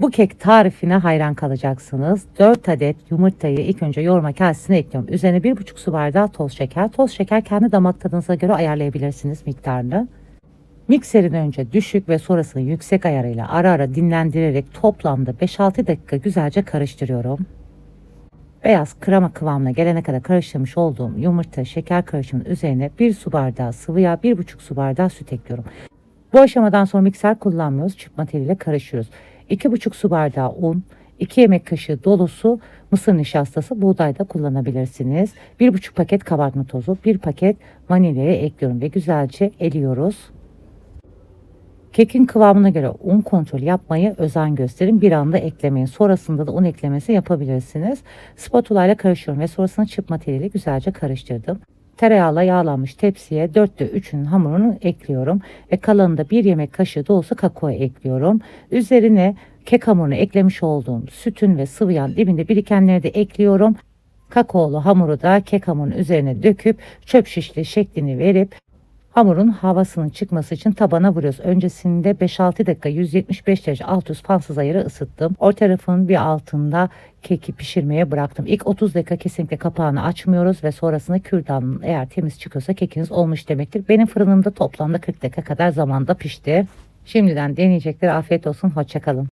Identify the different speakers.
Speaker 1: Bu kek tarifine hayran kalacaksınız. 4 adet yumurtayı ilk önce yoğurma kasesine ekliyorum. Üzerine 1,5 su bardağı toz şeker. Toz şeker kendi damak tadınıza göre ayarlayabilirsiniz miktarını. Mikserin önce düşük ve sonrasını yüksek ayarıyla ara ara dinlendirerek toplamda 5-6 dakika güzelce karıştırıyorum. Beyaz krema kıvamına gelene kadar karıştırmış olduğum yumurta şeker karışımının üzerine 1 su bardağı sıvı yağ 1,5 su bardağı süt ekliyorum. Bu aşamadan sonra mikser kullanmıyoruz. Çırpma teliyle karıştırıyoruz. 2,5 su bardağı un, 2 yemek kaşığı dolusu mısır nişastası buğday da kullanabilirsiniz. 1,5 paket kabartma tozu, 1 paket vanilyayı ekliyorum ve güzelce eliyoruz. Kekin kıvamına göre un kontrolü yapmayı özen gösterin. Bir anda eklemeyin. Sonrasında da un eklemesi yapabilirsiniz. Spatula ile karıştırıyorum ve sonrasında çırpma teliyle güzelce karıştırdım. Tereyağla yağlanmış tepsiye 4'te 3'ünün hamurunu ekliyorum ve kalanında 1 yemek kaşığı dolusu kakao ekliyorum. Üzerine kek hamurunu eklemiş olduğum sütün ve sıvı yağın dibinde birikenleri de ekliyorum. Kakaolu hamuru da kek hamurunun üzerine döküp çöp şişli şeklini verip Hamurun havasının çıkması için tabana vuruyoruz. Öncesinde 5-6 dakika 175 derece alt üst fansız ayarı ısıttım. Orta tarafın bir altında keki pişirmeye bıraktım. İlk 30 dakika kesinlikle kapağını açmıyoruz ve sonrasında kürdanın eğer temiz çıkıyorsa kekiniz olmuş demektir. Benim fırınımda toplamda 40 dakika kadar zamanda pişti. Şimdiden deneyecekler afiyet olsun. Hoşçakalın.